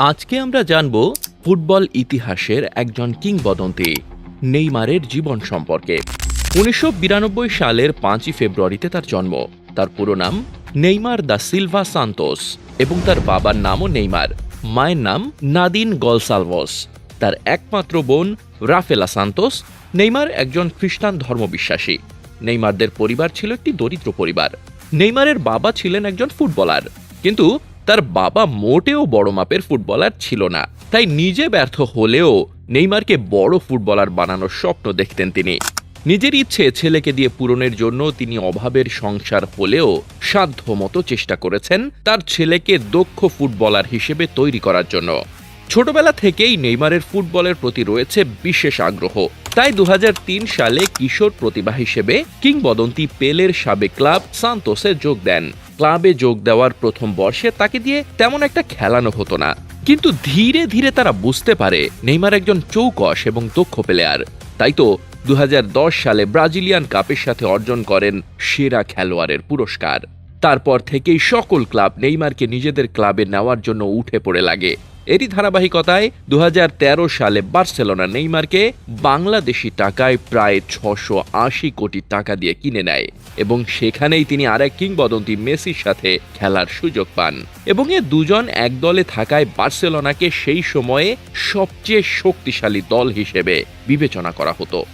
আজকে আমরা জানব ফুটবল ইতিহাসের একজন কিংবদন্তি, নেইমারের জীবন সম্পর্কে। উনিশশো বিরানব্বই সালের পাঁচই ফেব্রুয়ারিতে তার জন্ম। তার পুরো নাম নেইমার দা সিলভা সান্তোস এবং তার বাবার নামও নেইমার। মায়ের নাম নাদিন গলসালভস। তার একমাত্র বোন রাফেলা সান্তোস। নেইমার একজন খ্রিস্টান ধর্মবিশ্বাসী। নেইমারদের পরিবার ছিল একটি দরিদ্র পরিবার। নেইমারের বাবা ছিলেন একজন ফুটবলার। কিন্তু তার বাবা মোটেও বড় মাপের ফুটবলার ছিল না। তাই নিজে ব্যর্থ হলেও নেইমারকে বড় ফুটবলার বানানোর স্বপ্ন দেখতেন তিনি। নিজের ইচ্ছে ছেলেকে দিয়ে পূরণের জন্য তিনি অভাবের সংসার হলেও সাধ্যমতো চেষ্টা করেছেন তার ছেলেকে দক্ষ ফুটবলার হিসেবে তৈরি করার জন্য। ছোটবেলা থেকেই নেইমারের ফুটবলের প্রতি রয়েছে বিশেষ আগ্রহ। তাই দু হাজার তিন সালে কিশোর প্রতিভা হিসেবে কিংবদন্তি পেলের সাবেক ক্লাব সান্তোসে যোগ দেন। ক্লাবে যোগ দেওয়ার প্রথম বর্ষে তাকে দিয়ে তেমন একটা খেলানো হতো না। কিন্তু ধীরে ধীরে তারা বুঝতে পারে নেইমার একজন চৌকস এবং দক্ষ প্লেয়ার তাই তো দুহাজার দশ সালে ব্রাজিলিয়ান কাপের সাথে অর্জন করেন সেরা খেলোয়াড়ের পুরস্কার। তারপর থেকেই সকল ক্লাব নেইমারকে নিজেদের ক্লাবে নেওয়ার জন্য উঠে পড়ে লাগে। এরই ধারাবাহিকতায় দু হাজার তেরো সালে বার্সেলোনা নেইমারকে বাংলাদেশি টাকায় প্রায় ছশো কোটি টাকা দিয়ে কিনে নেয়। এবং সেখানেই তিনি আরেক কিংবদন্তি মেসির সাথে খেলার সুযোগ পান। এবং এ দুজন এক দলে থাকায় বার্সেলোনাকে সেই সময়ে সবচেয়ে শক্তিশালী দল হিসেবে বিবেচনা করা হতো।